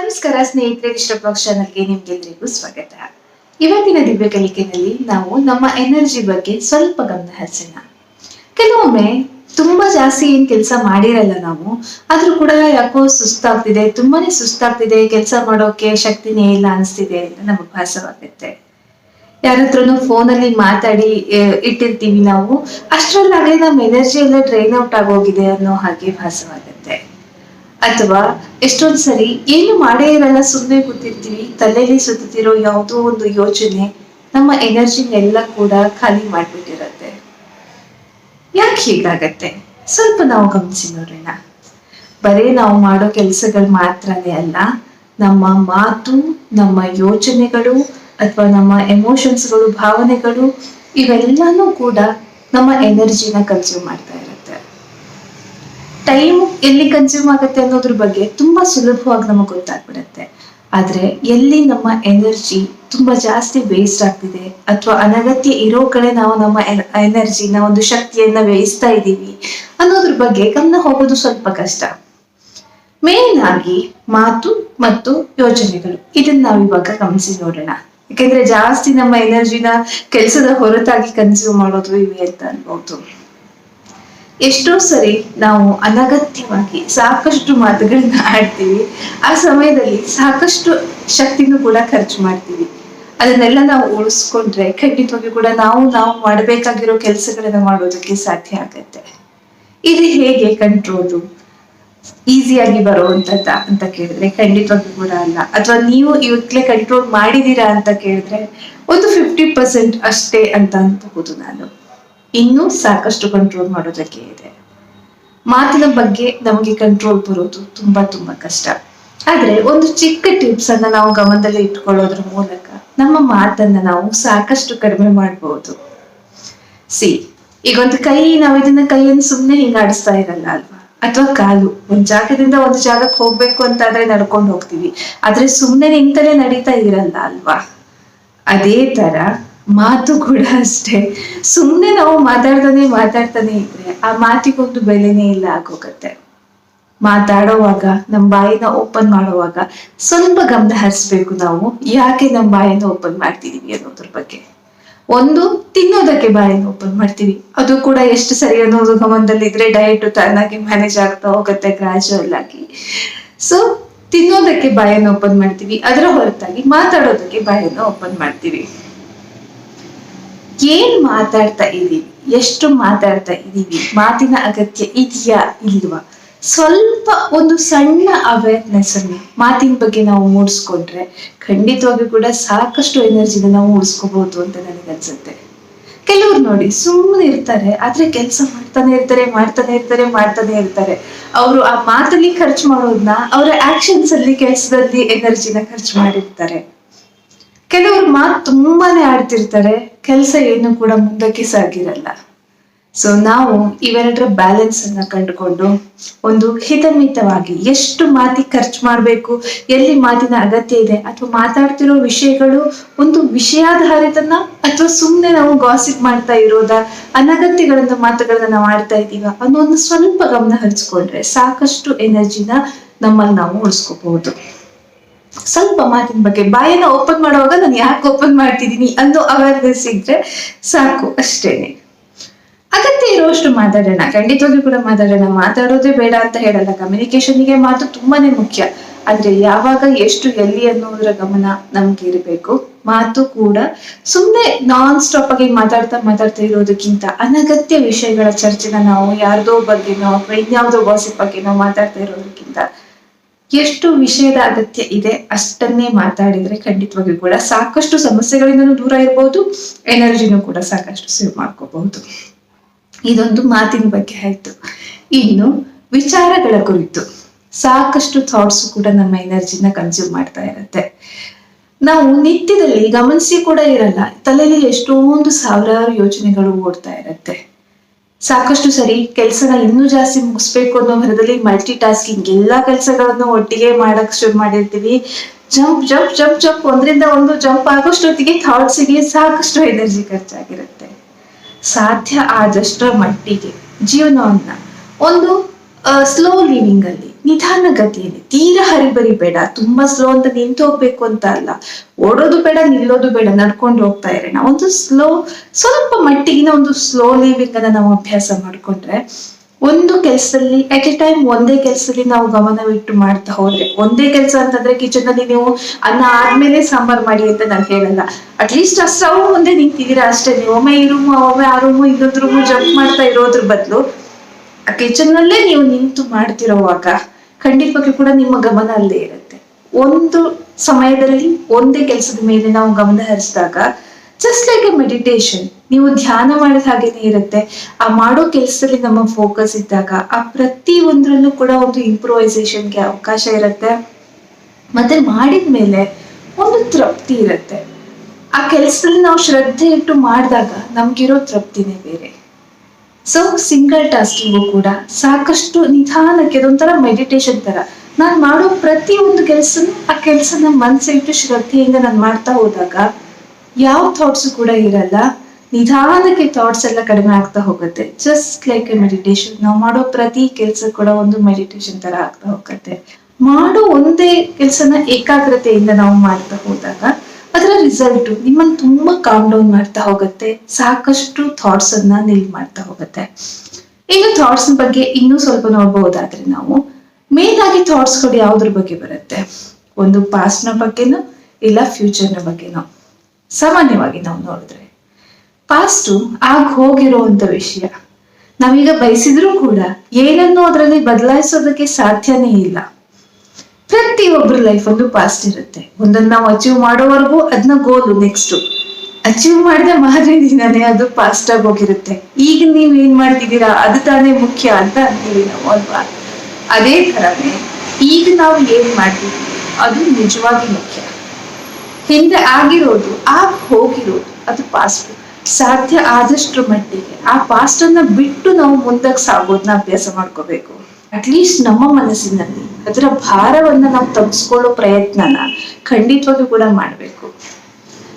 ನಮಸ್ಕಾರ, ಸ್ನೇಹಿತರೆ ವಿಶ್ವಪ್ಲಕ್ ಚಾನಲ್ಗೆ ನಿಮ್ಗೆಲ್ಲರಿಗೂ ಸ್ವಾಗತ. ಇವತ್ತಿನ ದಿವ್ಯ ಕಲಿಕೆನಲ್ಲಿ ನಾವು ನಮ್ಮ ಎನರ್ಜಿ ಬಗ್ಗೆ ಸ್ವಲ್ಪ ಗಮನ ಹರಿಸೋಣ. ಕೆಲವೊಮ್ಮೆ ತುಂಬಾ ಜಾಸ್ತಿ ಏನ್ ಕೆಲಸ ಮಾಡಿರಲ್ಲ ನಾವು, ಆದ್ರೂ ಕೂಡ ಯಾಕೋ ಸುಸ್ತಾಗ್ತಿದೆ, ತುಂಬಾನೇ ಸುಸ್ತಾಗ್ತಿದೆ, ಕೆಲಸ ಮಾಡೋಕೆ ಶಕ್ತಿನೇ ಇಲ್ಲ ಅನಿಸ್ತಿದೆ ಅಂತ ನಮಗೆ ಭಾಸವಾಗುತ್ತೆ. ಯಾರತ್ರನು ಅಲ್ಲಿ ಮಾತಾಡಿ ಇಟ್ಟಿರ್ತೀವಿ ನಾವು ಅಷ್ಟರಲ್ಲಾಗಲೇ ನಮ್ಮ ಎನರ್ಜಿ ಎಲ್ಲ ಡ್ರೈನ್ ಔಟ್ ಆಗೋಗಿದೆ ಅನ್ನೋ ಹಾಗೆ ಭಾಸವಾಗುತ್ತೆ. ಅಥವಾ ಎಷ್ಟೊಂದ್ ಸರಿ ಏನು ಮಾಡೇ ಇರಲ್ಲ ಸುಮ್ಮನೆ ಕೂತಿರ್ತೀವಿ. ತಲೆಯಲ್ಲಿ ಸುತ್ತಿರೋ ಯಾವುದೋ ಒಂದು ಯೋಚನೆ ನಮ್ಮ ಎನರ್ಜಿನೆಲ್ಲ ಕೂಡ ಖಾಲಿ ಮಾಡ್ಬಿಟ್ಟಿರತ್ತೆ. ಯಾಕೆ ಹೀಗಾಗತ್ತೆ? ಸ್ವಲ್ಪ ನಾವು ಗಮನಿಸಿ ನೋಡೋಣ. ಬರೀ ನಾವು ಮಾಡೋ ಕೆಲಸಗಳು ಮಾತ್ರನೇ ಅಲ್ಲ, ನಮ್ಮ ಮಾತು, ನಮ್ಮ ಯೋಚನೆಗಳು ಅಥವಾ ನಮ್ಮ ಎಮೋಷನ್ಸ್ಗಳು ಭಾವನೆಗಳು ಇವೆಲ್ಲನೂ ಕೂಡ ನಮ್ಮ ಎನರ್ಜಿನ ಕನ್ಸ್ಯೂಮ್ ಮಾಡ್ತಾ ಇರುತ್ತೆ. ಟೈಮ್ ಎಲ್ಲಿ ಕನ್ಸ್ಯೂಮ್ ಆಗುತ್ತೆ ಅನ್ನೋದ್ರ ಬಗ್ಗೆ ತುಂಬಾ ಸುಲಭವಾಗಿ ನಮಗೆ ಗೊತ್ತಾಗ್ಬಿಡುತ್ತೆ. ಆದ್ರೆ ಎಲ್ಲಿ ನಮ್ಮ ಎನರ್ಜಿ ತುಂಬಾ ಜಾಸ್ತಿ ವೇಸ್ಟ್ ಆಗ್ತಿದೆ ಅಥವಾ ಅನಗತ್ಯ ಇರೋ ಕಡೆ ನಾವು ನಮ್ಮ ಎನರ್ಜಿನ ಒಂದು ಶಕ್ತಿಯನ್ನ ವ್ಯಯಿಸ್ತಾ ಇದ್ದೀವಿ ಅನ್ನೋದ್ರ ಬಗ್ಗೆ ಗಮನ ಹೋಗೋದು ಸ್ವಲ್ಪ ಕಷ್ಟ. ಮೇನ್ ಆಗಿ ಮಾತು ಮತ್ತು ಯೋಜನೆಗಳು ಇದನ್ನ ನಾವು ಇವಾಗ ಗಮನಿಸಿ ನೋಡೋಣ. ಯಾಕೆಂದ್ರೆ ಜಾಸ್ತಿ ನಮ್ಮ ಎನರ್ಜಿನ ಕೆಲಸದ ಹೊರತಾಗಿ ಕನ್ಸ್ಯೂಮ್ ಮಾಡೋದು ಇವೆ ಅಂತ ಅನ್ಬಹುದು ಎಷ್ಟೋ ಸರಿ ನಾವು ಅನಗತ್ಯವಾಗಿ ಸಾಕಷ್ಟು ಮಾತುಗಳನ್ನ ಆಡ್ತೀವಿ. ಆ ಸಮಯದಲ್ಲಿ ಸಾಕಷ್ಟು ಶಕ್ತಿನೂ ಕೂಡ ಖರ್ಚು ಮಾಡ್ತೀವಿ. ಅದನ್ನೆಲ್ಲ ನಾವು ಉಳಿಸ್ಕೊಂಡ್ರೆ ಖಂಡಿತವಾಗಿ ಕೂಡ ನಾವು ನಾವು ಮಾಡಬೇಕಾಗಿರೋ ಕೆಲಸಗಳನ್ನ ಮಾಡೋದಕ್ಕೆ ಸಾಧ್ಯ ಆಗತ್ತೆ. ಇದು ಹೇಗೆ ಕಂಟ್ರೋಲು? ಈಸಿಯಾಗಿ ಬರುವಂತದ್ದ ಅಂತ ಕೇಳಿದ್ರೆ ಖಂಡಿತವಾಗಿ ಕೂಡ ಅಲ್ಲ. ಅಥವಾ ನೀವು ಇವತ್ತಲೇ ಕಂಟ್ರೋಲ್ ಮಾಡಿದೀರಾ ಅಂತ ಕೇಳಿದ್ರೆ ಒಂದು ಫಿಫ್ಟಿ ಪರ್ಸೆಂಟ್ ಅಷ್ಟೇ ಅಂತ ಅನ್ಬಹುದು ನಾನು. ಇನ್ನೂ ಸಾಕಷ್ಟು ಕಂಟ್ರೋಲ್ ಮಾಡೋದಕ್ಕೆ ಇದೆ. ಮಾತಿನ ಬಗ್ಗೆ ನಮಗೆ ಕಂಟ್ರೋಲ್ ಬರೋದು ತುಂಬಾ ತುಂಬಾ ಕಷ್ಟ. ಆದ್ರೆ ಒಂದು ಚಿಕ್ಕ ಟಿಪ್ಸ್ ಅನ್ನ ನಾವು ಗಮನದಲ್ಲಿ ಇಟ್ಕೊಳ್ಳೋದ್ರ ಮೂಲಕ ನಮ್ಮ ಮಾತನ್ನ ನಾವು ಸಾಕಷ್ಟು ಕಡಿಮೆ ಮಾಡಬಹುದು ಸಿ ಈಗ ಒಂದು ಕೈ, ನಾವು ಇದನ್ನ ಕೈಯನ್ನು ಸುಮ್ಮನೆ ಹಿಂಗ ಆಡಿಸ್ತಾ ಇರಲ್ಲ ಅಲ್ವಾ? ಅಥವಾ ಕಾಲು. ಒಂದ್ ಜಾಗದಿಂದ ಒಂದು ಜಾಗಕ್ಕೆ ಹೋಗ್ಬೇಕು ಅಂತಾದ್ರೆ ನಡ್ಕೊಂಡು ಹೋಗ್ತೀವಿ. ಆದ್ರೆ ಸುಮ್ಮನೆ ನಿಂತಲೇ ನಡೀತಾ ಇರಲ್ಲ ಅಲ್ವಾ? ಅದೇ ತರ ಮಾತು ಕೂಡ ಅಷ್ಟೇ. ಸುಮ್ಮನೆ ನಾವು ಮಾತಾಡ್ತಾನೆ ಮಾತಾಡ್ತಾನೆ ಇದ್ರೆ ಆ ಮಾತಿಗೊಂದು ಬೆಲೆನೇ ಇಲ್ಲ ಆಗೋಗತ್ತೆ. ಮಾತಾಡೋವಾಗ ನಮ್ಮ ಬಾಯಿನ ಓಪನ್ ಮಾಡುವಾಗ ಸ್ವಲ್ಪ ಗಮನ ಹರಿಸ್ಬೇಕು ನಾವು. ಯಾಕೆ ನಮ್ಮ ಬಾಯಿನ ಓಪನ್ ಮಾಡ್ತಿದೀವಿ ಅನ್ನೋದ್ರ ಬಗ್ಗೆ. ಒಂದು, ತಿನ್ನೋದಕ್ಕೆ ಬಾಯಿನ ಓಪನ್ ಮಾಡ್ತೀವಿ. ಅದು ಕೂಡ ಎಷ್ಟು ಸರಿ ಅನ್ನೋದು ಗಮನದಲ್ಲಿ ಇದ್ರೆ ಡಯಟ್ ತಾನಾಗಿ ಮ್ಯಾನೇಜ್ ಆಗ್ತಾ ಹೋಗುತ್ತೆ ಗ್ರಾಜುವಲ್ ಆಗಿ. ಸೊ ತಿನ್ನೋದಕ್ಕೆ ಬಾಯನ್ನು ಓಪನ್ ಮಾಡ್ತೀವಿ. ಅದರ ಹೊರತಾಗಿ ಮಾತಾಡೋದಕ್ಕೆ ಬಾಯನ್ನು ಓಪನ್ ಮಾಡ್ತೀವಿ. ಏನ್ ಮಾತಾಡ್ತಾ ಇದೀವಿ? ಎಷ್ಟು ಮಾತಾಡ್ತಾ ಇದೀವಿ? ಮಾತಿನ ಅಗತ್ಯ ಇದೆಯಾ ಇಲ್ವಾ? ಸ್ವಲ್ಪ ಒಂದು ಸಣ್ಣ ಅವೇರ್ನೆಸ್ ಅನ್ನು ಮಾತಿನ ಬಗ್ಗೆ ನಾವು ಮೂಡಿಸ್ಕೊಂಡ್ರೆ ಖಂಡಿತವಾಗಿಯೂ ಕೂಡ ಸಾಕಷ್ಟು ಎನರ್ಜಿನ ನಾವು ಉಳಿಸ್ಕೋಬಹುದು ಅಂತ ನನಗನ್ಸುತ್ತೆ ಕೆಲವ್ರು ನೋಡಿ ಸುಮ್ಮನೆ ಇರ್ತಾರೆ, ಆದ್ರೆ ಕೆಲಸ ಮಾಡ್ತಾನೆ ಇರ್ತಾರೆ ಮಾಡ್ತಾನೆ ಇರ್ತಾರೆ ಮಾಡ್ತಾನೆ ಇರ್ತಾರೆ. ಅವರು ಆ ಮಾತಲ್ಲಿ ಖರ್ಚು ಮಾಡೋದನ್ನ ಅವರ ಆಕ್ಷನ್ಸ್ ಅಲ್ಲಿ, ಕೆಲಸದಲ್ಲಿ ಎನರ್ಜಿನ ಖರ್ಚು ಮಾಡಿರ್ತಾರೆ. ಕೆಲವರು ಮಾತು ತುಂಬಾನೇ ಆಡ್ತಿರ್ತಾರೆ, ಕೆಲಸ ಏನು ಕೂಡ ಮುಂದಕ್ಕೆ ಸಾಗಿರಲ್ಲ. ಸೊ ನಾವು ಇವೆರಡರ ಬ್ಯಾಲೆನ್ಸ್ ಅನ್ನ ಕಂಡುಕೊಂಡು ಒಂದು ಹಿತಮಿತವಾಗಿ ಎಷ್ಟು ಮಾತಿ ಖರ್ಚು ಮಾಡಬೇಕು, ಎಲ್ಲಿ ಮಾತಿನ ಅಗತ್ಯ ಇದೆ ಅಥವಾ ಮಾತಾಡ್ತಿರೋ ವಿಷಯಗಳು ಒಂದು ವಿಷಯಾಧಾರಿತನ ಅಥವಾ ಸುಮ್ಮನೆ ನಾವು ಗಾಸಿಪ್ ಮಾಡ್ತಾ ಇರೋದ, ಅನಗತ್ಯಗಳನ್ನ ಮಾತುಗಳನ್ನ ನಾವು ಆಡ್ತಾ ಇದ್ದೀವ ಅನ್ನೋ ಒಂದು ಸ್ವಲ್ಪ ಗಮನ ಹರಿಸ್ಕೊಂಡ್ರೆ ಸಾಕಷ್ಟು ಎನರ್ಜಿನ ನಮ್ಮಲ್ಲಿ ನಾವು ಉಳಿಸ್ಕೋಬಹುದು. ಸ್ವಲ್ಪ ಮಾತಿನ ಬಗ್ಗೆ ಬಾಯನ್ನ ಓಪನ್ ಮಾಡುವಾಗ ನಾನು ಯಾಕೆ ಓಪನ್ ಮಾಡ್ತಿದ್ದೀನಿ ಅನ್ನೋ ಅವೇರ್ನೆಸ್ ಇದ್ರೆ ಸಾಕು ಅಷ್ಟೇನೆ. ಅಗತ್ಯ ಇರುವಷ್ಟು ಮಾತಾಡೋಣ. ಖಂಡಿತವಾಗ್ಲೂ ಕೂಡ ಮಾತಾಡೋಣ. ಮಾತಾಡೋದೇ ಬೇಡ ಅಂತ ಹೇಳಲ್ಲ. ಕಮ್ಯುನಿಕೇಶನ್ಗೆ ಮಾತು ತುಂಬಾನೇ ಮುಖ್ಯ. ಆದ್ರೆ ಯಾವಾಗ, ಎಷ್ಟು, ಎಲ್ಲಿ ಅನ್ನೋದ್ರ ಗಮನ ನಮ್ಗೆ ಇರಬೇಕು. ಮಾತು ಕೂಡ ಸುಮ್ಮನೆ ನಾನ್ ಸ್ಟಾಪ್ ಆಗಿ ಮಾತಾಡ್ತಾ ಮಾತಾಡ್ತಾ ಇರೋದಕ್ಕಿಂತ ಅನಗತ್ಯ ವಿಷಯಗಳ ಚರ್ಚೆನ ನಾವು ಯಾರ್ದೋ ಬಗ್ಗೆನೋ ಅಥವಾ ಇನ್ಯಾವುದೋ ವಾಸಿಪ್ ಬಗ್ಗೆನೋ ಮಾತಾಡ್ತಾ ಇರೋದಕ್ಕಿಂತ ಎಷ್ಟು ವಿಷಯದ ಅಗತ್ಯ ಇದೆ ಅಷ್ಟನ್ನೇ ಮಾತಾಡಿದ್ರೆ ಖಂಡಿತವಾಗಿಯೂ ಕೂಡ ಸಾಕಷ್ಟು ಸಮಸ್ಯೆಗಳಿಂದನೂ ದೂರ ಇರಬಹುದು ಎನರ್ಜಿನೂ ಕೂಡ ಸಾಕಷ್ಟು ಸೇವ್ ಮಾಡ್ಕೋಬಹುದು. ಇದೊಂದು ಮಾತಿನ ಬಗ್ಗೆ ಆಯ್ತು. ಇನ್ನು ವಿಚಾರಗಳ ಕುರಿತು ಸಾಕಷ್ಟು ಥಾಟ್ಸ್ ಕೂಡ ನಮ್ಮ ಎನರ್ಜಿನ ಕನ್ಸ್ಯೂಮ್ ಮಾಡ್ತಾ ಇರುತ್ತೆ. ನಾವು ನಿತ್ಯದಲ್ಲಿ ಗಮನಿಸಿ ಕೂಡ ಇರಲ್ಲ, ತಲೆಯಲ್ಲಿ ಎಷ್ಟೊಂದು ಸಾವಿರಾರು ಯೋಚನೆಗಳು ಓಡ್ತಾ ಇರುತ್ತೆ. ಸಾಕಷ್ಟು ಸರಿ ಕೆಲಸನ ಇನ್ನೂ ಜಾಸ್ತಿ ಮುಗಿಸ್ಬೇಕು ಅನ್ನೋ ಭರದಲ್ಲಿ ಮಲ್ಟಿ ಟಾಸ್ಕಿಂಗ್ ಎಲ್ಲಾ ಕೆಲಸಗಳನ್ನು ಒಟ್ಟಿಗೆ ಮಾಡಕ್ ಶುರು ಮಾಡಿರ್ತೀವಿ. ಜಂಪ್ ಜಂಪ್ ಜಂಪ್ ಜಂಪ್ ಒಂದ್ರಿಂದ ಒಂದು ಜಂಪ್ ಆಗೋಷ್ಟೊತ್ತಿಗೆ ಥಾಟ್ಸ್ಗೆ ಸಾಕಷ್ಟು ಎನರ್ಜಿ ಖರ್ಚಾಗಿರುತ್ತೆ. ಸಾಧ್ಯ ಆದಷ್ಟರ ಮಟ್ಟಿಗೆ. ಜೀವನವನ್ನ. ಒಂದು ಸ್ಲೋ ಲಿವಿಂಗ್ ಅಲ್ಲಿ. ನಿಧಾನ ಗತಿಯಲ್ಲಿ ತೀರಾ ಹರಿಬರಿ ಬೇಡ ತುಂಬಾ ಸ್ಲೋ ಅಂತ ನಿಂತು ಹೋಗ್ಬೇಕು ಅಂತ ಅಲ್ಲ. ಓಡೋದು ಬೇಡ, ನಿಲ್ಲೋದು ಬೇಡ, ನಡ್ಕೊಂಡು ಹೋಗ್ತಾ ಇರೋಣ. ಒಂದು ಸ್ಲೋ ಸ್ವಲ್ಪ ಮಟ್ಟಿಗಿನ ಒಂದು ಸ್ಲೋ ಲಿವಿಂಗ್ ಅನ್ನ ನಾವು ಅಭ್ಯಾಸ ಮಾಡ್ಕೊಂಡ್ರೆ, ಒಂದು ಕೆಲಸದಲ್ಲಿ ಅಟ್ ಎ ಟೈಮ್ ಒಂದೇ ಕೆಲಸದಲ್ಲಿ ನಾವು ಗಮನವಿಟ್ಟು ಮಾಡ್ತಾ ಹೋದ್ರೆ, ಒಂದೇ ಕೆಲಸ ಅಂತಂದ್ರೆ ಕಿಚನ್ ಅಲ್ಲಿ ನೀವು ಅನ್ನ ಆದ್ಮೇಲೆ ಸಾಂಬಾರ್ ಮಾಡಿ ಅಂತ ನಾನು ಹೇಳಲ್ಲ. ಅಟ್ಲೀಸ್ಟ್ ಆ ಸ್ಟವ್ ಮುಂದೆ ನಿಂತಿದ್ದೀರಾ ಅಷ್ಟೇ. ನೀವು ಒಮ್ಮೆ ಈ ರೂಮು ಒಮ್ಮೆ ಆ ರೂಮು ಇನ್ನೊಂದು ರೂಮು ಜಂಪ್ ಮಾಡ್ತಾ ಇರೋದ್ರ ಬದಲು, ಆ ಕಿಚನ್ ನಲ್ಲೇ ನೀವು ನಿಂತು ಮಾಡ್ತಿರೋವಾಗ ಖಂಡಿತವಾಗಿ ಕೂಡ ನಿಮ್ಮ ಗಮನ ಅಲ್ಲೇ ಇರುತ್ತೆ. ಒಂದು ಸಮಯದಲ್ಲಿ ಒಂದೇ ಕೆಲಸದ ಮೇಲೆ ನಾವು ಗಮನ ಹರಿಸಿದಾಗ ಜಸ್ಟ್ ಲೈಕ್ ಎ ಮೆಡಿಟೇಷನ್ ನೀವು ಧ್ಯಾನ ಮಾಡಿದ ಹಾಗೇನೆ ಇರುತ್ತೆ. ಆ ಮಾಡೋ ಕೆಲಸದಲ್ಲಿ ನಮ್ಮ ಫೋಕಸ್ ಇದ್ದಾಗ, ಆ ಪ್ರತಿ ಒಂದ್ರಲ್ಲೂ ಕೂಡ ಒಂದು ಇಂಪ್ರೂವೈಸೇಷನ್ಗೆ ಅವಕಾಶ ಇರುತ್ತೆ. ಮತ್ತೆ ಮಾಡಿದ ಮೇಲೆ ಒಂದು ತೃಪ್ತಿ ಇರುತ್ತೆ. ಆ ಕೆಲಸದಲ್ಲಿ ನಾವು ಶ್ರದ್ಧೆ ಇಟ್ಟು ಮಾಡಿದಾಗ ನಮ್ಗಿರೋ ತೃಪ್ತಿನೇ ಬೇರೆ. ಸೊ ಸಿಂಗಲ್ ಟಾಸ್ಕಿಂಗು ಕೂಡ ಸಾಕಷ್ಟು ನಿಧಾನಕ್ಕೆ ಅದೊಂಥರ ಮೆಡಿಟೇಷನ್ ತರ ನಾನು ಮಾಡೋ ಪ್ರತಿ ಒಂದು ಕೆಲಸನೂ ಆ ಕೆಲಸನ ಮನಸ್ಸಿಟ್ಟು ಶ್ರದ್ಧೆಯಿಂದ ನಾನು ಮಾಡ್ತಾ ಹೋದಾಗ ಯಾವ ಥಾಟ್ಸ್ ಕೂಡ ಇರಲ್ಲ. ನಿಧಾನಕ್ಕೆ ಥಾಟ್ಸ್ ಎಲ್ಲ ಕಡಿಮೆ ಆಗ್ತಾ ಹೋಗುತ್ತೆ. ಜಸ್ಟ್ ಲೈಕ್ ಎ ಮೆಡಿಟೇಷನ್ ನಾವು ಮಾಡೋ ಪ್ರತಿ ಕೆಲಸ ಕೂಡ ಒಂದು ಮೆಡಿಟೇಷನ್ ತರ ಆಗ್ತಾ ಹೋಗುತ್ತೆ. ಮಾಡೋ ಒಂದೇ ಕೆಲಸನ ಏಕಾಗ್ರತೆಯಿಂದ ನಾವು ಮಾಡ್ತಾ ಹೋದಾಗ ಅದರ ರಿಸಲ್ಟ್ ನಿಮ್ಮನ್ನು ತುಂಬಾ ಕಾಮ್ ಡೌನ್ ಮಾಡ್ತಾ ಹೋಗುತ್ತೆ. ಸಾಕಷ್ಟು ಥಾಟ್ಸ್ ಅನ್ನ ನಿಲ್ ಮಾಡ್ತಾ ಹೋಗುತ್ತೆ. ಇನ್ನು ಥಾಟ್ಸ್ ಬಗ್ಗೆ ಇನ್ನೂ ಸ್ವಲ್ಪ ನೋಡಬಹುದಾದ್ರೆ ನಾವು ಮೇನ್ ಆಗಿ ಥಾಟ್ಸ್ಗಳು ಯಾವ್ದ್ರ ಬಗ್ಗೆ ಬರುತ್ತೆ? ಒಂದು ಪಾಸ್ಟ್ನ ಬಗ್ಗೆನೋ, ಇಲ್ಲ ಫ್ಯೂಚರ್ನ ಬಗ್ಗೆನೋ? ಸಾಮಾನ್ಯವಾಗಿ ನಾವು ನೋಡಿದ್ರೆ ಪಾಸ್ಟು ಆಗ ಹೋಗಿರುವಂತ ವಿಷಯ, ನಾವೀಗ ಬಯಸಿದ್ರೂ ಕೂಡ ಏನನ್ನು ಅದರಲ್ಲಿ ಬದಲಾಯಿಸೋದಕ್ಕೆ ಸಾಧ್ಯನೇ ಇಲ್ಲ. ಪ್ರತಿಯೊಬ್ಬರ ಲೈಫ್ ಅಲ್ಲೂ ಪಾಸ್ಟ್ ಇರುತ್ತೆ. ಒಂದನ್ನ ನಾವು ಅಚೀವ್ ಮಾಡೋವರೆಗೂ ಅದನ್ನ ಗೋಲು ನೆಕ್ಸ್ಟ್ ಅಚೀವ್ ಮಾಡಿದ ಮಾರನೇ ಅದು ಪಾಸ್ಟ್ ಆಗಿ ಹೋಗಿರುತ್ತೆ. ಈಗ ನೀವ್ ಏನ್ ಮಾಡ್ತಿದ್ದೀರಾ? ಅದು ತಾನೇ ಮುಖ್ಯ ಅಂತ ಅಂತೀವಿ ನಾವು ಅಲ್ವಾ? ಅದೇ ತರನೇ ಈಗ ನಾವು ಏನ್ ಮಾಡ್ತೀವಿ? ಅದು ನಿಜವಾಗಿ ಮುಖ್ಯ. ಹಿಂದೆ ಆಗಿರೋದು, ಆಗ ಹೋಗಿರೋದು, ಅದು ಪಾಸ್ಟ್ ಸಾಧ್ಯ ಆದಷ್ಟು ಮಟ್ಟಿಗೆ ಆ ಪಾಸ್ಟ್ ಅನ್ನ ಬಿಟ್ಟು ನಾವು ಮುಂದಕ್ಕೆ ಸಾಗೋದನ್ನ ಅಭ್ಯಾಸ ಮಾಡ್ಕೋಬೇಕು. ಅಟ್ಲೀಸ್ಟ್ ನಮ್ಮ ಮನಸ್ಸಿನಲ್ಲಿ ಅದರ ಭಾರವನ್ನ ನಾವು ತಗ್ಸ್ಕೊಳ್ಳೋ ಪ್ರಯತ್ನನ ಖಂಡಿತವಾಗಿಯೂ ಕೂಡ ಮಾಡ್ಬೇಕು.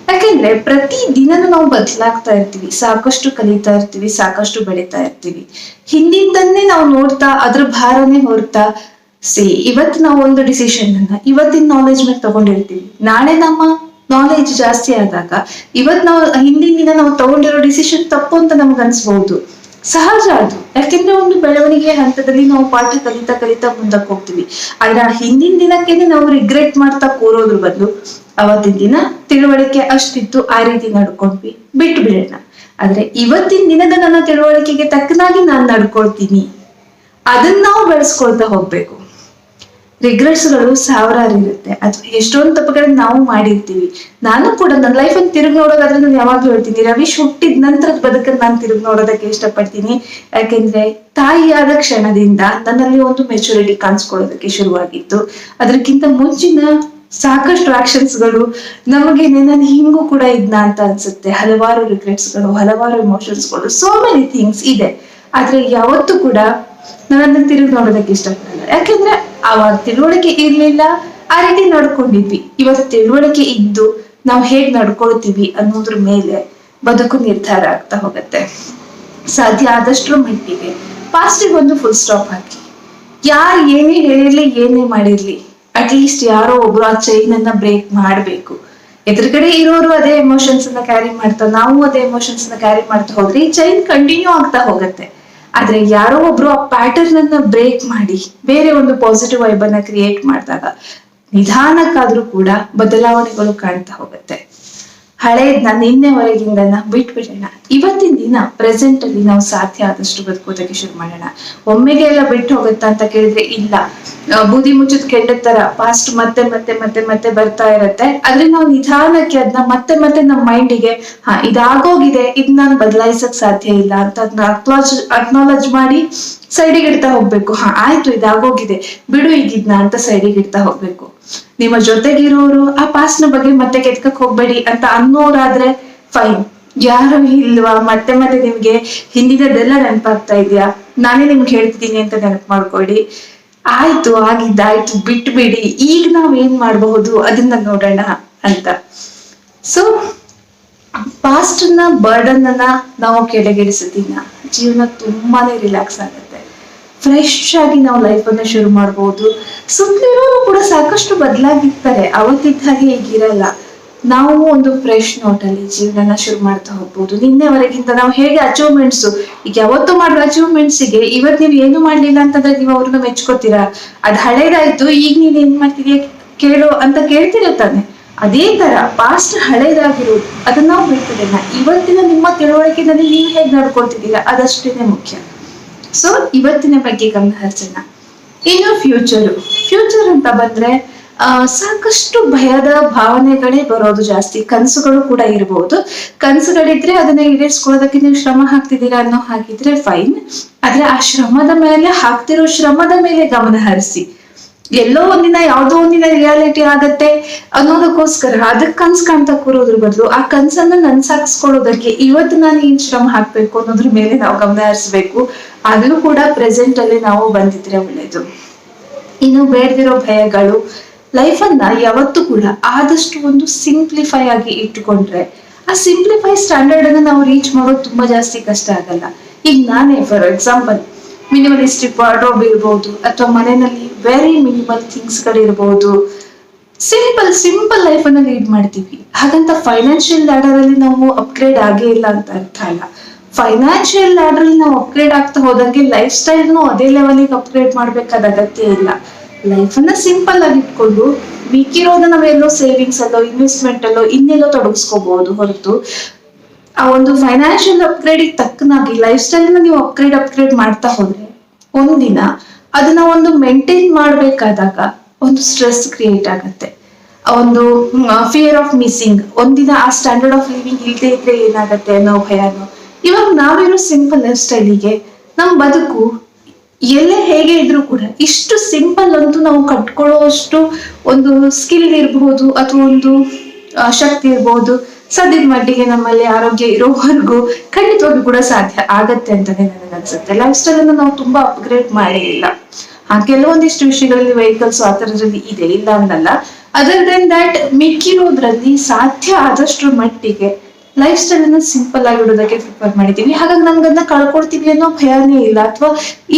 ಯಾಕೆಂದ್ರೆ ಪ್ರತಿ ದಿನನೂ ನಾವು ಬದಲಾಗ್ತಾ ಇರ್ತೀವಿ. ಸಾಕಷ್ಟು ಕಲಿತಾ ಇರ್ತೀವಿ, ಸಾಕಷ್ಟು ಬೆಳೀತಾ ಇರ್ತೀವಿ. ಹಿಂದಿಂದನ್ನೇ ನಾವು ನೋಡ್ತಾ, ಅದ್ರ ಭಾರನೇ ಹೊರ್ತಾ ಸಿ, ಇವತ್ತು ನಾವು ಒಂದು ಡಿಸಿಷನ್ ಅನ್ನ, ಇವತ್ತಿನ ನಾಲೆಜ್ ಮೇಲೆ ತಗೊಂಡಿರ್ತೀವಿ. ನಾಳೆ ನಮ್ಮ ನಾಲೆಜ್ ಜಾಸ್ತಿ ಆದಾಗ, ಇವತ್ ನಾವು, ಹಿಂದಿನ ದಿನ ನಾವು ತಗೊಂಡಿರೋ ಡಿಸಿಷನ್ ತಪ್ಪು ಅಂತ ನಮ್ಗೆ ಅನ್ಸ್ಬಹುದು ಸಹಜ ಅದು. ಯಾಕೆಂದ್ರೆ ಒಂದು ಬೆಳವಣಿಗೆ ಹಂತದಲ್ಲಿ ನಾವು ಪಾಠ ಕಲಿತಾ ಕಲಿತಾ ಮುಂದಕ್ಕೆ ಹೋಗ್ತೀವಿ. ಆದ್ರೆ ಆ ಹಿಂದಿನ ದಿನಕ್ಕೇನೆ ನಾವು ರಿಗ್ರೆಟ್ ಮಾಡ್ತಾ ಕೂರೋದ್ರ ಬದಲು ಅವತ್ತಿನ ದಿನ ತಿಳುವಳಿಕೆ ಅಷ್ಟಿತ್ತು, ಆ ರೀತಿ ನಡ್ಕೊಂಡ್ವಿ. ಬಿಟ್ಟು ಬಿಡೋಣ. ಆದ್ರೆ ಇವತ್ತಿನ ದಿನದ ನನ್ನ ತಿಳುವಳಿಕೆಗೆ ತಕ್ಕನಾಗಿ ನಾನು ನಡ್ಕೊಳ್ತೀನಿ. ಅದನ್ನ ನಾವು ಬೆಳೆಸ್ಕೊಳ್ತಾ ಹೋಗ್ಬೇಕು. ರಿಗ್ರೆಟ್ಸ್ಗಳು ಸಾವಿರಾರು ಇರುತ್ತೆ. ಅಥವಾ ಎಷ್ಟೊಂದು ತಪ್ಪುಗಳನ್ನ ನಾವು ಮಾಡಿರ್ತೀವಿ. ನಾನು ಕೂಡ ನನ್ನ ಲೈಫ್ ಅನ್ನು ತಿರುಗಿ ನೋಡೋದಾದ್ರೆ ನಾನು ಯಾವಾಗ್ಲೂ ಹೇಳ್ತೀನಿ ರವೀಶ್ ಹುಟ್ಟಿದ ನಂತರದ ಬದುಕನ್ನು ನಾನು ತಿರುಗಿ ನೋಡೋದಕ್ಕೆ ಇಷ್ಟಪಡ್ತೀನಿ. ಯಾಕೆಂದ್ರೆ ತಾಯಿಯಾದ ಕ್ಷಣದಿಂದ ನನ್ನಲ್ಲಿ ಒಂದು ಮೆಚುರಿಟಿ ಕಾಣಿಸ್ಕೊಳ್ಳೋದಕ್ಕೆ ಶುರುವಾಗಿತ್ತು. ಅದಕ್ಕಿಂತ ಮುಂಚಿನ ಸಾಕಷ್ಟು ಆಕ್ಷನ್ಸ್ಗಳು ನಮಗೆ ನಾನು ಹಿಂಗೂ ಕೂಡ ಇದ್ನ ಅಂತ ಅನ್ಸುತ್ತೆ. ಹಲವಾರು ರಿಗ್ರೆಟ್ಸ್ಗಳು ಹಲವಾರು ಇಮೋಷನ್ಸ್ಗಳು ಸೋ ಮೆನಿ ಥಿಂಗ್ಸ್ ಇದೆ. ಆದ್ರೆ ಯಾವತ್ತೂ ಕೂಡ ನನ್ನನ್ನು ತಿರುಗಿ ನೋಡೋದಕ್ಕೆ ಇಷ್ಟಪಡಲ್ಲ. ಯಾಕೆಂದ್ರೆ ಅವಾಗ ತಿಳುವಳಿಕೆ ಇರ್ಲಿಲ್ಲ ಆ ರೀತಿ ನಡ್ಕೊಂಡಿದ್ವಿ. ಇವತ್ತು ತಿಳುವಳಿಕೆ ಇದ್ದು ನಾವು ಹೇಗ್ ನಡ್ಕೊಳ್ತೀವಿ ಅನ್ನೋದ್ರ ಮೇಲೆ ಬದುಕು ನಿರ್ಧಾರ ಆಗ್ತಾ ಹೋಗತ್ತೆ. ಸಾಧ್ಯ ಆದಷ್ಟು ಮಟ್ಟಿಗೆ ಪಾಸ್ಟಿಗೆ ಒಂದು ಫುಲ್ ಸ್ಟಾಪ್ ಹಾಕಿ. ಯಾರು ಏನೇ ಹೇಳಿರ್ಲಿ, ಏನೇ ಮಾಡಿರ್ಲಿ ಅಟ್ಲೀಸ್ಟ್ ಯಾರೋ ಒಬ್ರು ಆ ಚೈನ್ ಅನ್ನ ಬ್ರೇಕ್ ಮಾಡ್ಬೇಕು. ಎದುರುಗಡೆ ಇರೋರು ಅದೇ ಎಮೋಷನ್ಸ್ ಅನ್ನ ಕ್ಯಾರಿ ಮಾಡ್ತಾ, ನಾವು ಅದೇ ಎಮೋಷನ್ಸ್ನ ಕ್ಯಾರಿ ಮಾಡ್ತಾ ಹೋದ್ರೆ ಈ ಚೈನ್ ಕಂಟಿನ್ಯೂ ಆಗ್ತಾ ಹೋಗುತ್ತೆ. ಆದ್ರೆ ಯಾರೋ ಒಬ್ರು ಆ ಪ್ಯಾಟರ್ನ್ ಅನ್ನ ಬ್ರೇಕ್ ಮಾಡಿ ಬೇರೆ ಒಂದು ಪಾಸಿಟಿವ್ ವೈಬ್ ಅನ್ನ ಕ್ರಿಯೇಟ್ ಮಾಡಿದಾಗ ನಿಧಾನಕ್ಕಾದ್ರೂ ಕೂಡ ಬದಲಾವಣೆಗಳು ಕಾಣ್ತಾ ಹೋಗುತ್ತೆ. ಹಳೇದ್ನ ನಿನ್ನೆವರೆಗಿಂದನ ಬಿಟ್ಬಿಡೋಣ. ಇವತ್ತಿನ ದಿನ ಪ್ರೆಸೆಂಟ್ ಅಲ್ಲಿ ನಾವು ಸಾಧ್ಯ ಆದಷ್ಟು ಬದುಕೋದಕ್ಕೆ ಶುರು ಮಾಡೋಣ. ಒಮ್ಮೆಗೆ ಎಲ್ಲ ಬಿಟ್ಟು ಹೋಗುತ್ತ ಅಂತ ಕೇಳಿದ್ರೆ ಇಲ್ಲ. ಬೂದಿ ಮುಚ್ಚಿದ ಕೆಂಡದ ತರ ಪಾಸ್ಟ್ ಮತ್ತೆ ಮತ್ತೆ ಮತ್ತೆ ಮತ್ತೆ ಬರ್ತಾ ಇರತ್ತೆ. ಆದ್ರೆ ನಾವು ನಿಧಾನಕ್ಕೆ ಅದನ್ನ ಮತ್ತೆ ಮತ್ತೆ ನಮ್ಮ ಮೈಂಡಿಗೆ ಹಾ, ಇದಾಗೋಗಿದೆ, ಇದ್ ನಾನು ಬದಲಾಯಿಸಕ್ ಸಾಧ್ಯ ಇಲ್ಲ ಅಂತ ಅದನ್ನ ಅಕ್ನಾಲಜ್ ಅಕ್ನಾಲಜ್ ಮಾಡಿ ಸೈಡಿಗೆ ಇಡ್ತಾ ಹೋಗ್ಬೇಕು. ಹಾ, ಆಯ್ತು, ಇದಾಗೋಗಿದೆ. ಬಿಡು ಈಗಿದ್ನ ಅಂತ ಸೈಡಿಗೆ ಇಡ್ತಾ ಹೋಗ್ಬೇಕು. ನಿಮ್ಮ ಜೊತೆಗಿರೋರು ಆ ಪಾಸ್ಟ್ನ ಬಗ್ಗೆ ಮತ್ತೆ ಕೆತ್ಕಕ್ ಹೋಗ್ಬೇಡಿ ಅಂತ ಅನ್ನೋರಾದ್ರೆ ಫೈನ್ ಯಾರು ಇಲ್ವಾ? ಮತ್ತೆ ಮತ್ತೆ ನಿಮ್ಗೆ ಹಿಂದಿನದೆಲ್ಲ ನೆನಪಾಗ್ತಾ ಇದೆಯಾ? ನಾನೇ ನಿಮ್ಗೆ ಹೇಳ್ತಿದ್ದೀನಿ ಅಂತ ನೆನಪು ಮಾಡ್ಕೊಡಿ. ಆಯ್ತು, ಆಗಿದ್ದಾಯ್ತು, ಬಿಟ್ಬಿಡಿ. ಈಗ ನಾವ್ ಏನ್ ಮಾಡಬಹುದು? ಅದನ್ನ ನೋಡೋಣ ಅಂತ. ಸೊ ಪಾಸ್ಟ್ನ ಬರ್ಡನ್ ಅನ್ನ ನಾವು ಕೆಳಗಿಳಿಸಿದಿನ ಜೀವನ ತುಂಬಾನೇ ರಿಲ್ಯಾಕ್ಸ್ ಆಗುತ್ತೆ. ಫ್ರೆಶ್ ಆಗಿ ನಾವು ಲೈಫ್ ಅನ್ನ ಶುರು ಮಾಡಬಹುದು ಸುತ್ತಲಿರೋರು ಕೂಡ ಸಾಕಷ್ಟು ಬದಲಾಗಿರ್ತಾರೆ. ಅವತ್ತಿದ್ದ ಹಾಗೆ ಈಗಿರಲ್ಲ. ನಾವು ಒಂದು ಫ್ರೆಶ್ ನೋಟ್ ಅಲ್ಲಿ ಜೀವನನ ಶುರು ಮಾಡ್ತಾ ಹೋಗ್ಬೋದು. ನಿನ್ನೆವರೆಗಿಂತ ನಾವು ಹೇಗೆ ಅಚೀವ್ಮೆಂಟ್ಸ್ ಈಗ ಯಾವತ್ತು ಮಾಡೋ ಅಚೀವ್ಮೆಂಟ್ಸ್ಗೆ ಇವತ್ ನೀವು ಏನು ಮಾಡ್ಲಿಲ್ಲ ಅಂತಂದ್ರೆ ನೀವು ಅವ್ರನ್ನ ಮೆಚ್ಕೋತೀರಾ? ಅದ್ ಹಳೇದಾಯ್ತು, ಈಗ ನೀನ್ ಏನ್ ಮಾಡ್ತೀರಿ ಕೇಳು ಅಂತ ಕೇಳ್ತೀರ ತಾನೆ. ಅದೇ ತರ ಪಾಸ್ಟ್ ಹಳೇದಾಗಿರೋದು ಅದನ್ನ ಬಿಡ್ತಿದ್ದೇನೆ ಇವತ್ತಿನ ನಿಮ್ಮ ತಿಳುವಳಿಕೆನಲ್ಲಿ ನೀವು ಹೇಗೆ ನಡ್ಕೊಳ್ತಿದ್ದೀರಾ ಅದಷ್ಟೇನೆ ಮುಖ್ಯ. ಸೊ ಇವತ್ತಿನ ಬಗ್ಗೆ ಗಮನ ಹರಿಸೋಣ. ಇನ್ನು ಫ್ಯೂಚರ್ ಫ್ಯೂಚರ್ ಅಂತ ಬಂದ್ರೆ ಸಾಕಷ್ಟು ಭಯದ ಭಾವನೆಗಳೇ ಬರೋದು ಜಾಸ್ತಿ. ಕನಸುಗಳು ಕೂಡ ಇರಬಹುದು ಕನಸುಗಳಿದ್ರೆ ಅದನ್ನ ಈಡೇರಿಸ್ಕೊಳ್ಳೋದಕ್ಕೆ ನೀವು ಶ್ರಮ ಹಾಕ್ತಿದ್ದೀರಾ ಅನ್ನೋ ಹಾಗಿದ್ರೆ ಫೈನ್ ಆದ್ರೆ ಆ ಶ್ರಮದ ಮೇಲೆ, ಹಾಕ್ತಿರೋ ಶ್ರಮದ ಮೇಲೆ ಗಮನ ಹರಿಸಿ. ಎಲ್ಲೋ ಒಂದಿನ ಯಾವ್ದೋ ಒಂದಿನ ರಿಯಾಲಿಟಿ ಆಗತ್ತೆ ಅನ್ನೋದಕ್ಕೋಸ್ಕರ, ಅದಕ್ಕೆ ಕನ್ಸ್ ಕಾಣ್ತಾ ಕೂರೋದ್ರ ಬದಲು ಆ ಕನ್ಸನ್ನ ನನ್ಸಾಕ್ಸ್ಕೊಳ್ಳೋದಕ್ಕೆ ಇವತ್ತು ನಾನು ಏನ್ ಶ್ರಮ ಹಾಕ್ಬೇಕು ಅನ್ನೋದ್ರ ಮೇಲೆ ನಾವು ಗಮನ ಹರಿಸ್ಬೇಕು. ಅಲ್ಲೂ ಕೂಡ ಪ್ರೆಸೆಂಟ್ ಅಲ್ಲಿ ನಾವು ಬಂದಿದ್ರೆ ಒಳ್ಳೇದು. ಇನ್ನು ಬೇಡದಿರೋ ಭಯಗಳು ಲೈಫ್ ಅನ್ನ ಯಾವತ್ತೂ ಕೂಡ ಆದಷ್ಟು ಒಂದು ಸಿಂಪ್ಲಿಫೈ ಆಗಿ ಇಟ್ಟುಕೊಂಡ್ರೆ ಆ ಸಿಂಪ್ಲಿಫೈ ಸ್ಟ್ಯಾಂಡರ್ಡ್ ಅನ್ನ ನಾವು ರೀಚ್ ಮಾಡೋದು ತುಂಬಾ ಜಾಸ್ತಿ ಕಷ್ಟ ಆಗಲ್ಲ. ಈಗ ನಾನೇ ಫಾರ್ ಎಕ್ಸಾಂಪಲ್ ಮಿನಿಮಲಿಸ್ಟಿಕ್ ವಾರ್ಡ್ರೋಬ್ ಇರ್ಬೋದು, ಅಥವಾ ಮನೆಯಲ್ಲಿ ವೆರಿ ಮಿನಿಮಲ್ ಥಿಂಗ್ಸ್ಗಳಿರ್ಬೋದು ಸಿಂಪಲ್ ಸಿಂಪಲ್ ಲೈಫ್ ಅನ್ನ ಲೀಡ್ ಮಾಡ್ತೀವಿ. ಹಾಗಂತ ಫೈನಾನ್ಷಿಯಲ್ ಲ್ಯಾಡರ್ ಅಲ್ಲಿ ನಾವು ಅಪ್ಗ್ರೇಡ್ ಆಗೇ ಇಲ್ಲ ಅಂತ ಅರ್ಥ ಅಲ್ಲ. ಫೈನಾನ್ಷಿಯಲ್ ಲ್ಯಾಡರ್ ಅಲ್ಲಿ ನಾವು ಅಪ್ಗ್ರೇಡ್ ಆಗ್ತಾ ಹೋದಂಗೆ ಲೈಫ್ ಸ್ಟೈಲ್ನು ಅದೇ ಲೆವೆಲಿಗೆ ಅಪ್ಗ್ರೇಡ್ ಮಾಡ್ಬೇಕಾದ ಅಗತ್ಯ ಇಲ್ಲ. ಲೈಫ್ ಅನ್ನ ಸಿಂಪಲ್ ಆಗಿ ಇಟ್ಕೊಂಡು ಮಿಕ್ಕಿರೋದನ್ನ ನಾವೆಲ್ಲೋ ಸೇವಿಂಗ್ಸ್ ಅಲ್ಲೋ ಇನ್ವೆಸ್ಟ್ಮೆಂಟ್ ಅಲ್ಲೋ ಇನ್ನೆಲ್ಲೋ ತೊಡಗಿಸ್ಕೋಬಹುದು ಹೊರತು. ಆ ಒಂದು ಫೈನಾನ್ಷಿಯಲ್ ಅಪ್ಗ್ರೇಡ್ ತಕ್ಕನಾಗಿ ಲೈಫ್ ಸ್ಟೈಲ್ ನೀವು ಅಪ್ಗ್ರೇಡ್ ಅಪ್ಗ್ರೇಡ್ ಮಾಡ್ತಾ ಹೋದ್ರೆ ಒಂದಿನ ಅದನ್ನ ಒಂದು ಮೇಂಟೈನ್ ಮಾಡ್ಬೇಕಾದಾಗ ಒಂದು ಸ್ಟ್ರೆಸ್ ಕ್ರಿಯೇಟ್ ಆಗುತ್ತೆ. ಒಂದು ಫಿಯರ್ ಆಫ್ ಮಿಸ್ಸಿಂಗ್ ಒಂದಿನ ಆ ಸ್ಟ್ಯಾಂಡರ್ಡ್ ಆಫ್ ಲಿವಿಂಗ್ ಇಲ್ಲದೆ ಇದ್ರೆ ಏನಾಗುತ್ತೆ ಅನ್ನೋ ಭಯನೋ, ಇವಾಗ ನಾವಿರೋ ಸಿಂಪಲ್ ಲೈಫ್ ಸ್ಟೈಲಿಗೆ ನಮ್ಮ ಬದುಕು ಎಲ್ಲೇ ಹೇಗೆ ಇದ್ರೂ ಕೂಡ ಇಷ್ಟು ಸಿಂಪಲ್ ಅಂತೂ ನಾವು ಕಟ್ಕೊಳ್ಳೋಷ್ಟು ಒಂದು ಸ್ಕಿಲ್ ಇರಬಹುದು, ಅಥವಾ ಒಂದು ಶಕ್ತಿ ಇರ್ಬೋದು. ಸದ್ಯದ ಮಟ್ಟಿಗೆ ನಮ್ಮಲ್ಲಿ ಆರೋಗ್ಯ ಇರೋವರೆಗೂ ಖಂಡಿತವಾಗಿ ಕೂಡ ಸಾಧ್ಯ ಆಗತ್ತೆ ಅಂತಾನೆ ನನಗೆ ಅನ್ಸುತ್ತೆ. ಲೈಫ್ ಸ್ಟೈಲ್ ಅನ್ನು ನಾವು ತುಂಬಾ ಅಪ್ಗ್ರೇಡ್ ಮಾಡೇ ಇಲ್ಲ ಆ, ಕೆಲವೊಂದಿಷ್ಟು ವಿಷಯಗಳಲ್ಲಿ ವೆಹಿಕಲ್ಸ್ ಆತರದಲ್ಲಿ ಇದೆ, ಇಲ್ಲ ಅಂದಲ್ಲ ಅದರ್ ದೆನ್ ದಟ್ ಮಿಕ್ಕಿರೋದ್ರಲ್ಲಿ ಸಾಧ್ಯ ಆದಷ್ಟು ಮಟ್ಟಿಗೆ ಲೈಫ್ ಸ್ಟೈಲ್ ಅನ್ನ ಸಿಂಪಲ್ ಆಗಿ ಇಡೋದಕ್ಕೆ ಪ್ರಿಫರ್ ಮಾಡಿದೀವಿ. ಹಾಗಾಗಿ ನಮ್ಗೆ ಅದನ್ನ ಕಳ್ಕೊಡ್ತೀವಿ ಅನ್ನೋ ಭಯನೇ ಇಲ್ಲ. ಅಥವಾ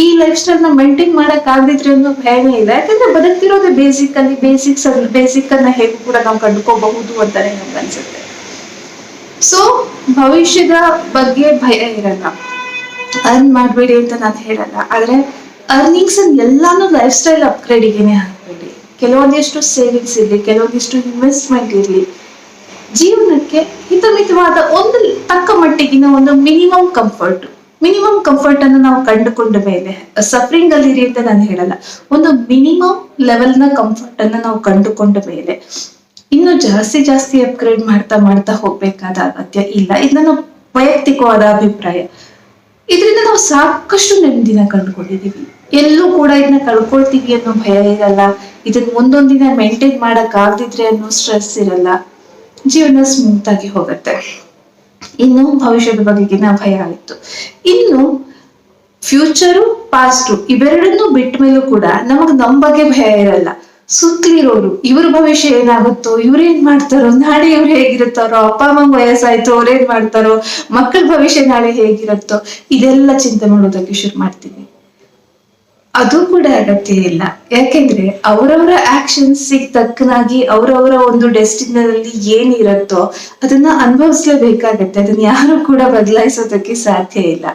ಈ ಲೈಫ್ ಸ್ಟೈಲ್ನ ಮೇಂಟೈನ್ ಮಾಡಕ್ ಆಗದಿದ್ರೆ ಅನ್ನೋ ಭಯನೇ ಇಲ್ಲ. ಯಾಕಂದ್ರೆ ಬದುಕ್ತಿರೋದೇ ಬೇಸಿಕ್ ಅಲ್ಲಿ ಬೇಸಿಕ್ಸ್ ಅಲ್ಲಿ ಬೇಸಿಕ್ ಅನ್ನ ಹೇಗೂ ಕೂಡ ನಾವು ಕಂಡುಕೋಬಹುದು ಅಂತಾನೆ ನಮ್ಗೆ ಅನ್ಸುತ್ತೆ. ಸೊ ಭವಿಷ್ಯದ ಬಗ್ಗೆ ಭಯ ಇರಲ್ಲ. ಅರ್ನ್ ಮಾಡ್ಬೇಡಿ ಅಂತ ನಾನು ಹೇಳಲ್ಲ. ಆದ್ರೆ ಅರ್ನಿಂಗ್ಸ್ ಎಲ್ಲಾನು ಲೈಫ್ ಸ್ಟೈಲ್ ಅಪ್ಗ್ರೇಡಿಗೆನೆ ಹಾಕ್ಬೇಡಿ ಕೆಲವೊಂದಿಷ್ಟು ಸೇವಿಂಗ್ಸ್ ಇರ್ಲಿ, ಕೆಲವೊಂದಿಷ್ಟು ಇನ್ವೆಸ್ಟ್ಮೆಂಟ್ ಇರ್ಲಿ. ಜೀವನಕ್ಕೆ ಹಿತಮಿತವಾದ ಒಂದು ತಕ್ಕ ಮಟ್ಟಿಗಿನ ಒಂದು ಮಿನಿಮಮ್ ಕಂಫರ್ಟ್ ಮಿನಿಮಮ್ ಕಂಫರ್ಟ್ ಅನ್ನು ನಾವು ಕಂಡುಕೊಂಡ ಮೇಲೆ ಸಫರಿಂಗ್ ಅಲ್ಲಿ ಇರಿ ಅಂತ ನಾನು ಹೇಳಲ್ಲ, ಒಂದು ಮಿನಿಮಮ್ ಲೆವೆಲ್ನ ಕಂಫರ್ಟ್ ಅನ್ನು ನಾವು ಕಂಡುಕೊಂಡ ಮೇಲೆ, ಇನ್ನು ಜಾಸ್ತಿ ಜಾಸ್ತಿ ಅಪ್ಗ್ರೇಡ್ ಮಾಡ್ತಾ ಮಾಡ್ತಾ ಹೋಗ್ಬೇಕಾದ ಅಗತ್ಯ ಇಲ್ಲ. ಇದು ನನ್ನ ವೈಯಕ್ತಿಕವಾದ ಅಭಿಪ್ರಾಯ. ಇದರಿಂದ ನಾವು ಸಾಕಷ್ಟು ನೆಮ್ಮದಿನ ಕಂಡುಕೊಂಡಿದೀವಿ ಎಲ್ಲೂ ಕೂಡ ಇದನ್ನ ಕಳ್ಕೊಳ್ತೀವಿ ಅನ್ನೋ ಭಯ ಇರಲ್ಲ. ಇದನ್ನ ಮುಂದೊಂದಿನ ಮೇಂಟೈನ್ ಮಾಡಕ್ ಆಗದಿದ್ರೆ ಅನ್ನೋ ಸ್ಟ್ರೆಸ್ ಇರಲ್ಲ. ಜೀವನ ಸ್ಮೂತ್ ಆಗಿ ಹೋಗುತ್ತೆ. ಇನ್ನು ಭವಿಷ್ಯದ ಬಗೆಗಿನ ಭಯ ಆಯಿತು ಇನ್ನು ಫ್ಯೂಚರು ಪಾಸ್ಟು ಇವೆರಡನ್ನೂ ಬಿಟ್ಟ ಮೇಲೂ ಕೂಡ ನಮಗ್ ನಮ್ ಬಗ್ಗೆ ಭಯ ಇರಲ್ಲ. ಸುತ್ತಲಿರೋರು ಇವ್ರ ಭವಿಷ್ಯ ಏನಾಗುತ್ತೋ ಇವ್ರೇನ್ ಮಾಡ್ತಾರೋ, ನಾಳೆ ಇವ್ರು ಹೇಗಿರುತ್ತಾರೋ, ಅಪ್ಪ ಅಮ್ಮ ವಯಸ್ಸಾಯ್ತು ಅವ್ರೇನ್ ಮಾಡ್ತಾರೋ ಮಕ್ಕಳ ಭವಿಷ್ಯ ನಾಳೆ ಹೇಗಿರುತ್ತೋ, ಇದೆಲ್ಲ ಚಿಂತೆ ಮಾಡೋದಕ್ಕೆ ಶುರು ಮಾಡ್ತೀವಿ ಅದು ಕೂಡ ಅಗತ್ಯ ಇಲ್ಲ. ಯಾಕೆಂದ್ರೆ ಅವರವರ ಆಕ್ಷನ್ಸ್ ತಕ್ಕನಾಗಿ ಅವರವರ ಒಂದು ಡೆಸ್ಟಿನಲ್ಲಿ ಏನಿರುತ್ತೋ ಅದನ್ನ ಅನುಭವಿಸ್ಲೇಬೇಕಾಗತ್ತೆ. ಅದನ್ನ ಯಾರು ಕೂಡ ಬದಲಾಯಿಸೋದಕ್ಕೆ ಸಾಧ್ಯ ಇಲ್ಲ.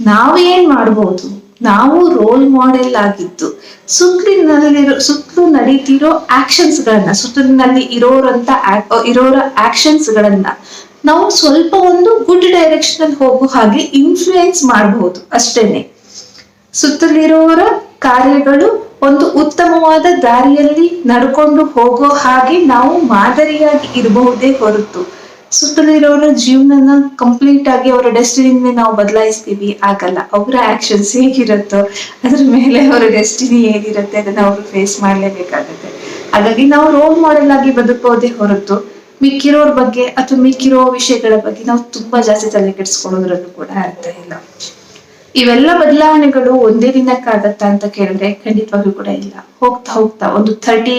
ನಾವು ಏನ್ ಮಾಡ್ಬೋದು? ನಾವು ರೋಲ್ ಮಾಡೆಲ್ ಆಗಿದ್ದು, ಸುತ್ತಲಿನಲ್ಲಿರೋ, ಸುತ್ತಲೂ ನಡೀತಿರೋ ಆಕ್ಷನ್ಸ್ ಗಳನ್ನ, ಸುತ್ತಲಿನಲ್ಲಿ ಇರೋರಂತ ಇರೋರ ಆಕ್ಷನ್ಸ್ ಗಳನ್ನ ನಾವು ಸ್ವಲ್ಪ ಒಂದು ಗುಡ್ ಡೈರೆಕ್ಷನ್ ಅಲ್ಲಿ ಹೋಗೋ ಹಾಗೆ ಇನ್ಫ್ಲೂಯೆನ್ಸ್ ಮಾಡಬಹುದು ಅಷ್ಟೇನೆ. ಸುತ್ತಲಿರುವವರ ಕಾರ್ಯಗಳು ಒಂದು ಉತ್ತಮವಾದ ದಾರಿಯಲ್ಲಿ ನಡ್ಕೊಂಡು ಹೋಗೋ ಹಾಗೆ ನಾವು ಮಾದರಿಯಾಗಿ ಇರಬಹುದೇ ಹೊರತು. ಸುತ್ತಲಿರೋರ ಜೀವನನ ಕಂಪ್ಲೀಟ್ ಆಗಿ ಅವರ ಡೆಸ್ಟಿನಿ ನಾವು ಬದಲಾಯಿಸ್ತೀವಿ, ಆಗಲ್ಲ. ಅವರ ಆಕ್ಷನ್ಸ್ ಹೇಗಿರುತ್ತೋ, ಅದ್ರ ಮೇಲೆ ಅವರ ಡೆಸ್ಟಿನಿ ಹೇಗಿರುತ್ತೆ ಅದನ್ನ ಅವರು ಫೇಸ್ ಮಾಡ್ಲೇಬೇಕಾಗತ್ತೆ. ಹಾಗಾಗಿ ನಾವು ರೋಲ್ ಮಾಡೆಲ್ ಆಗಿ ಬದುಕೋದೇ ಹೊರತು, ಮಿಕ್ಕಿರೋರ್ ಬಗ್ಗೆ ಅಥವಾ ಮಿಕ್ಕಿರೋ ವಿಷಯಗಳ ಬಗ್ಗೆ ನಾವು ತುಂಬಾ ಜಾಸ್ತಿ ತಲೆ ಕೆಡಿಸ್ಕೊಳ್ಳೋದ್ರಲ್ಲೂ ಕೂಡ ಅರ್ಥ ಇಲ್ಲ. ಇವೆಲ್ಲ ಬದಲಾವಣೆಗಳು ಒಂದೇ ದಿನಕ್ಕಾಗತ್ತಾ ಅಂತ ಕೇಳಿದ್ರೆ ಖಂಡಿತವಾಗ್ಲೂ ಕೂಡ ಇಲ್ಲ. ಹೋಗ್ತಾ ಹೋಗ್ತಾ ಒಂದು ಥರ್ಟಿ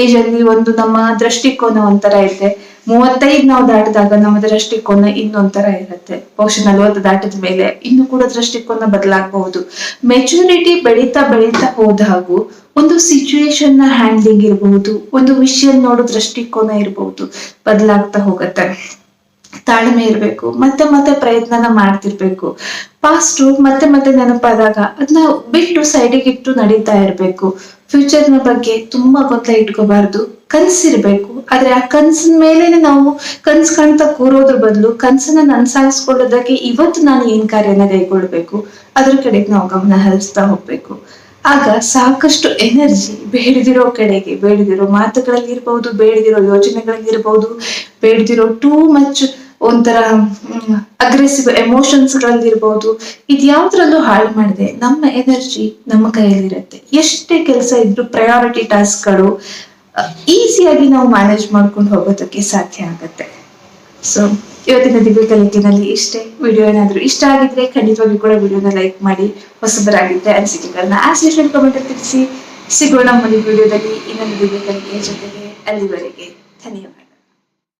ಏಜ್ ಅಲ್ಲಿ ಒಂದು ನಮ್ಮ ದೃಷ್ಟಿಕೋನ ಒಂಥರ ಇರುತ್ತೆ. ಮೂವತ್ತೈದ್ ನಾವು ದಾಟಿದಾಗ ನಮ್ಮ ದೃಷ್ಟಿಕೋನ ಇನ್ನೊಂಥರ ಇರುತ್ತೆ. ಬಹುಶಃ ನಲವತ್ತು ದಾಟಿದ ಮೇಲೆ ಇನ್ನು ಕೂಡ ದೃಷ್ಟಿಕೋನ ಬದಲಾಗಬಹುದು. ಮೆಚುರಿಟಿ ಬೆಳೀತಾ ಬೆಳೀತಾ ಹೋದಾಗೂ ಒಂದು ಸಿಚುವೇಶನ್ನ ಹ್ಯಾಂಡ್ಲಿಂಗ್ ಇರಬಹುದು, ಒಂದು ವಿಷಯ ನೋಡೋ ದೃಷ್ಟಿಕೋನ ಇರಬಹುದು, ಬದಲಾಗ್ತಾ ಹೋಗುತ್ತೆ. ತಾಳ್ಮೆ ಇರಬೇಕು, ಮತ್ತೆ ಮತ್ತೆ ಪ್ರಯತ್ನನ ಮಾಡ್ತಿರ್ಬೇಕು. ಪಾಸ್ಟ್ ಮತ್ತೆ ಮತ್ತೆ ನೆನಪಾದಾಗ ಅದನ್ನ ಬಿಟ್ಟು ಸೈಡಿಗೆ ಇಟ್ಟು ನಡೀತಾ ಇರ್ಬೇಕು. ನ ಬಗ್ಗೆ ತುಂಬಾ ಗೊತ್ತ ಇಟ್ಕೋಬಾರ್ದು. ಕನ್ಸಿರ್ಬೇಕು ಆದ್ರೆ ಆ ಕನ್ಸಿನ ಮೇಲೇನೆ ನಾವು ಕನ್ಸ್ ಕಾಣ್ತಾ ಕೂರೋದ್ರ ಬದಲು ಕನ್ಸನ್ನ ನನ್ಸಾಗಿಸ್ಕೊಳ್ಳೋದಕ್ಕೆ ಇವತ್ತು ನಾನು ಏನ್ ಕಾರ್ಯನ ಕೈಗೊಳ್ಬೇಕು? ಅದ್ರ ಕಡೆಗೆ ನಾವು ಗಮನ ಹರಿಸ್ತಾ ಹೋಗ್ಬೇಕು. ಆಗ ಸಾಕಷ್ಟು ಎನರ್ಜಿ ಬೇಡದಿರೋ ಕಡೆಗೆ, ಬೇಡದಿರೋ ಮಾತುಗಳಲ್ಲಿ ಇರ್ಬಹುದು ಬೇಡದಿರೋ ಯೋಚನೆಗಳಲ್ಲಿ ಇರಬಹುದು ಬೇಡದಿರೋ ಟೂ ಮಚ್ ಒಂಥರ ಅಗ್ರೆಸಿವ್ ಎಮೋಷನ್ಸ್ಗಳಲ್ಲಿ ಇದು ಇದ್ಯಾವ್ದ್ರಲ್ಲೂ ಹಾಳು ಮಾಡಿದೆ, ನಮ್ಮ ಎನರ್ಜಿ ನಮ್ಮ ಕೈಯಲ್ಲಿರುತ್ತೆ. ಎಷ್ಟೇ ಕೆಲಸ ಇದ್ರು ಪ್ರಯಾರಿಟಿ ಟಾಸ್ಕ್ಗಳು ಈಸಿಯಾಗಿ ನಾವು ಮ್ಯಾನೇಜ್ ಮಾಡ್ಕೊಂಡು ಹೋಗೋದಕ್ಕೆ ಸಾಧ್ಯ ಆಗುತ್ತೆ. ಸೊ ಇವತ್ತಿನ ದಿವ್ಯ ಕಲಿಕೆನಲ್ಲಿ ಇಷ್ಟೇ. ವಿಡಿಯೋ ಏನಾದರೂ ಇಷ್ಟ ಆಗಿದ್ರೆ ಖಂಡಿತವಾಗಿ ಕೂಡ ವಿಡಿಯೋನ ಲೈಕ್ ಮಾಡಿ ಹೊಸಬರಾಗಿದ್ದರೆ ಅನಿಸಿಕೆಗಳನ್ನ ಆಸ್ ಯೂಶಲ್ ಕಮೆಂಟ್ ತಿಳಿಸಿ. ಸಿಗೋಣ ಮುಂದಿನ ವಿಡಿಯೋದಲ್ಲಿ ಇನ್ನೊಂದು ದಿವ್ಯ ಕಲಿಕೆಯ ಜೊತೆಗೆ ಅಲ್ಲಿವರೆಗೆ. ಧನ್ಯವಾದ.